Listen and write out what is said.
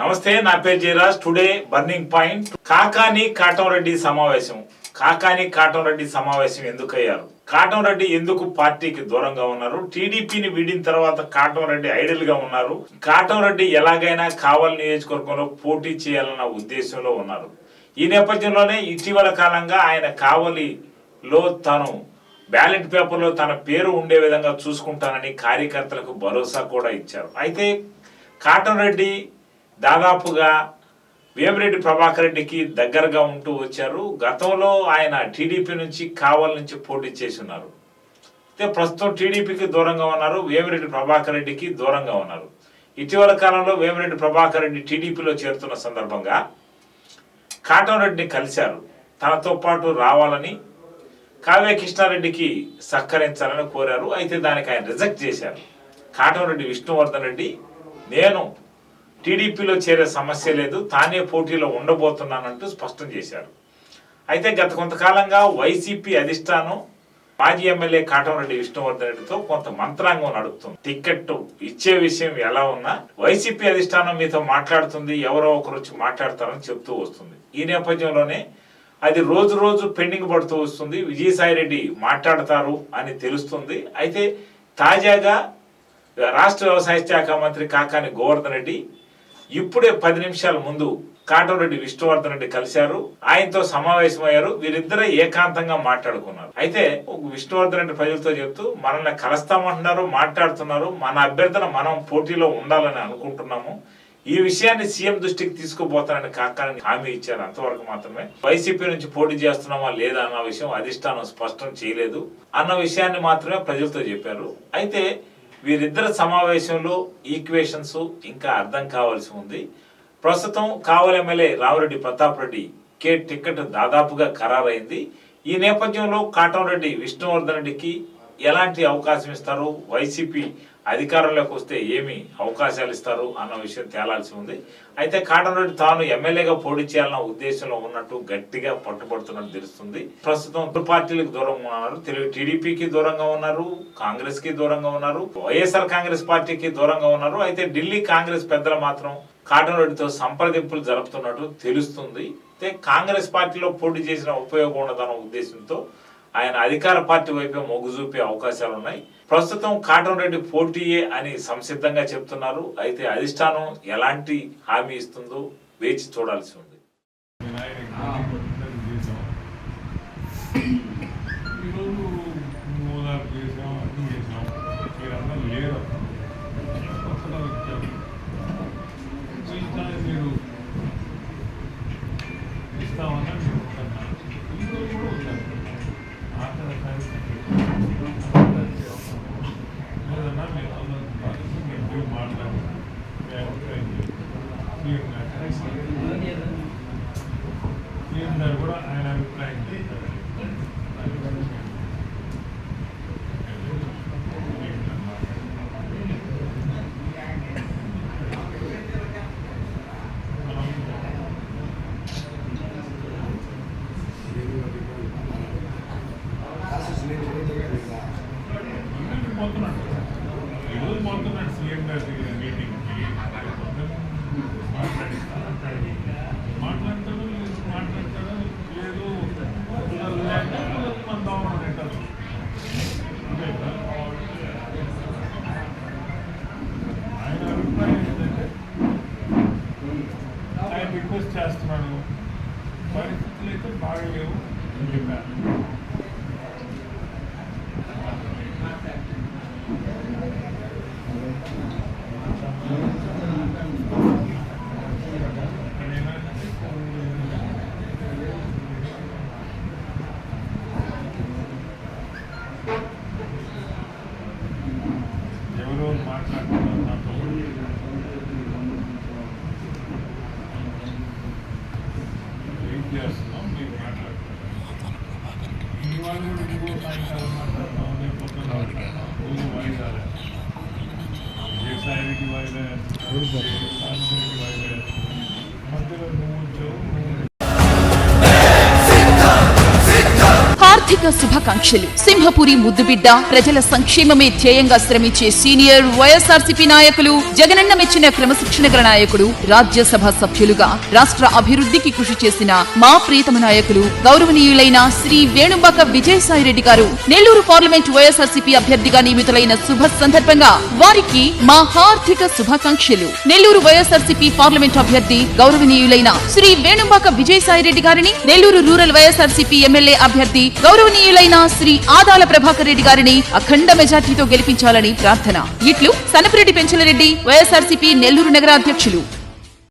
నమస్తే నా పేరు Jayaraj. Today burning point Kakani Katamreddy సమావేశం. కాకాని కాటంరెడ్డి సమావేశం ఎందుకు అయ్యారు కాటంరెడ్డి ఎందుకు పార్టీకి దూరంగా ఉన్నారు? టీడీపీని వీడిన తర్వాత కాటంరెడ్డి ఐడల్గా ఉన్నారు. కాటంరెడ్డి ఎలాగైనా కావలి నియోజకవర్గంలో పోటీ చేయాలన్న ఉద్దేశంలో ఉన్నారు. ఈ నేపథ్యంలోనే ఇటీవల కాలంగా ఆయన కావలిలో తను బ్యాలెట్ పేపర్లో తన పేరు ఉండే విధంగా చూసుకుంటానని కార్యకర్తలకు భరోసా కూడా ఇచ్చారు. అయితే కాటన్ రెడ్డి దాదాపుగా వేమిరెడ్డి ప్రభాకర్ రెడ్డికి దగ్గరగా ఉంటూ వచ్చారు. గతంలో ఆయన టీడీపీ నుంచి కావల్ నుంచి పోటీ చేసి ఉన్నారు అయితే ప్రస్తుతం టీడీపీకి దూరంగా ఉన్నారు వేమిరెడ్డి ప్రభాకర్ రెడ్డికి దూరంగా ఉన్నారు. ఇటీవల కాలంలో వేమిరెడ్డి ప్రభాకర్ రెడ్డి టీడీపీలో చేరుతున్న సందర్భంగా కాటంరెడ్డిని కలిశారు. తనతో పాటు రావాలని కావ్య కృష్ణారెడ్డికి సహకరించాలని కోరారు. అయితే దానికి ఆయన రిజెక్ట్ చేశారు. కాటంరెడ్డి విష్ణువర్ధన్ రెడ్డి నేను టీడీపీలో చేరే సమస్య లేదు తానే పోటీలో ఉండబోతున్నానంటూ స్పష్టం చేశారు. అయితే గత కొంతకాలంగా వైసీపీ అధిష్టానం మాజీ ఎమ్మెల్యే కాటమరెడ్డి విష్ణువర్ధన్ రెడ్డితో కొంత మంత్రాంగం నడుపుతుంది. టికెట్ ఇచ్చే విషయం ఎలా ఉన్నా వైసీపీ అధిష్టానం మీతో మాట్లాడుతుంది ఎవరో ఒకరు వచ్చి మాట్లాడతారని చెప్తూ వస్తుంది. ఈ నేపథ్యంలోనే అది రోజు రోజు పెండింగ్ పడుతూ వస్తుంది. విజయసాయి రెడ్డి మాట్లాడతారు అని తెలుస్తుంది. అయితే తాజాగా రాష్ట్ర వ్యవసాయ శాఖ మంత్రి కాకాని గోవర్ధన్ రెడ్డి ఇప్పుడే పది నిమిషాల ముందు కాటంరెడ్డి విష్ణువర్ధన్ రెడ్డి కలిశారు. ఆయనతో సమావేశమయ్యారు. వీరిద్దరే ఏకాంతంగా మాట్లాడుకున్నారు. అయితే విష్ణువర్ధన్ రెడ్డి ప్రజలతో చెప్తూ మనల్ని కలుస్తామంటున్నారు మాట్లాడుతున్నారు. మన అభ్యర్థన మనం పోటీలో ఉండాలని అనుకుంటున్నాము. ఈ విషయాన్ని సీఎం దృష్టికి తీసుకుపోతానని కాకాని హామీ ఇచ్చారు. అంతవరకు మాత్రమే. వైసీపీ నుంచి పోటీ చేస్తున్నామా లేదా అన్న విషయం అధిష్టానం స్పష్టం చేయలేదు. అన్న విషయాన్ని మాత్రమే ప్రజలతో చెప్పారు. అయితే వీరిద్దరి సమావేశంలో ఈక్వేషన్స్ ఇంకా అర్థం కావాల్సి ఉంది. ప్రస్తుతం కావలి ఎమ్మెల్యే రామిరెడ్డి ప్రతాప్ రెడ్డి కే టికెట్ దాదాపుగా ఖరారైంది. ఈ నేపథ్యంలో కాటంరెడ్డి విష్ణువర్ధన్ రెడ్డికి ఎలాంటి అవకాశం ఇస్తారు? వైసీపీ అధికారంలోకి వస్తే ఏమి అవకాశాలు ఇస్తారు అన్న విషయం తేలాల్సి ఉంది. అయితే కాటంరెడ్డి తాను ఎమ్మెల్యేగా పోటీ చేయాలన్న ఉద్దేశంలో ఉన్నట్టు గట్టిగా పట్టుబడుతున్నట్టు తెలుస్తుంది. ప్రస్తుతం ఇరు పార్టీలకు దూరంగా ఉన్నారు. తెలుగు టీడీపీకి దూరంగా ఉన్నారు. కాంగ్రెస్కి దూరంగా ఉన్నారు. వైఎస్ఆర్ కాంగ్రెస్ పార్టీకి దూరంగా ఉన్నారు. అయితే ఢిల్లీ కాంగ్రెస్ పెద్దలు మాత్రం కాటంరెడ్డితో సంప్రదింపులు జరుపుతున్నట్టు తెలుస్తుంది. అయితే కాంగ్రెస్ పార్టీలో పోటీ చేసిన ఉపయోగం ఉండదన్న ఉద్దేశంతో ఆయన అధికార పార్టీ వైపే మొగ్గు చూపే అవకాశాలు ఉన్నాయి. ప్రస్తుతం కాటన్ రెడ్డి పోటీయే అని సంసిద్ధంగా చెప్తున్నారు. అయితే అధిష్టానం ఎలాంటి హామీ ఇస్తుందో వేచి చూడాల్సి ఉంది కూడా ఆయన అభిప్రాయం చెప్తారు పోతున్నాడు ఈరోజు పోతున్నాడు సీఎం గారి దగ్గర మీటింగ్కి మాట్లాడిస్తాను అంటాడు మాట్లాడతాడు లేదు మాట్లాడతాడు లేదు పిల్లలు లేక పిల్లలు మన దోమలు తింటారు అంతే ఆయన అభిప్రాయం ఏంటంటే ఆయన రిక్వెస్ట్ చేస్తున్నాడు పరిస్థితులు అయితే బాగలేవు అని చెప్పారు கொடுப்போம் హార్దిక శుభాకాంక్షలు. సింహపురి ముద్దుబిడ్డ ప్రజల సంక్షేమమే ధ్యేయంగా శ్రమించే సీనియర్ వైఎస్ఆర్సీపీ నాయకులు జగనన్న మెచ్చిన క్రమశిక్షణ గల నాయకుడు రాజ్యసభ సభ్యులుగా రాష్ట్ర అభివృద్ధికి కృషి చేసిన మా ప్రియతమ నాయకులు గౌరవనీయులైన శ్రీ వేణుంబాక విజయసాయిరెడ్డి గారు నెల్లూరు పార్లమెంట్ వైఎస్ఆర్సీపీ అభ్యర్థిగా నియమితులైన శుభ సందర్భంగా వారికి మా హార్దిక శుభాకాంక్షలు. నెల్లూరు వైఎస్ఆర్సీపీ పార్లమెంట్ అభ్యర్థి గౌరవనీయులైన శ్రీ వేణుంబాక విజయసాయిరెడ్డి గారిని నెల్లూరు రూరల్ వైఎస్ఆర్సీపీ ఎమ్మెల్యే అభ్యర్థి గౌరవనీయులైన శ్రీ ఆదాల ప్రభాకర్ రెడ్డి గారిని అఖండ మెజార్టీతో గెలిపించాలని ప్రార్థన. ఇట్లు సనపిరెడ్డి పెంచలరెడ్డి వైఎస్ఆర్సీపీ నెల్లూరు నగర అధ్యక్షులు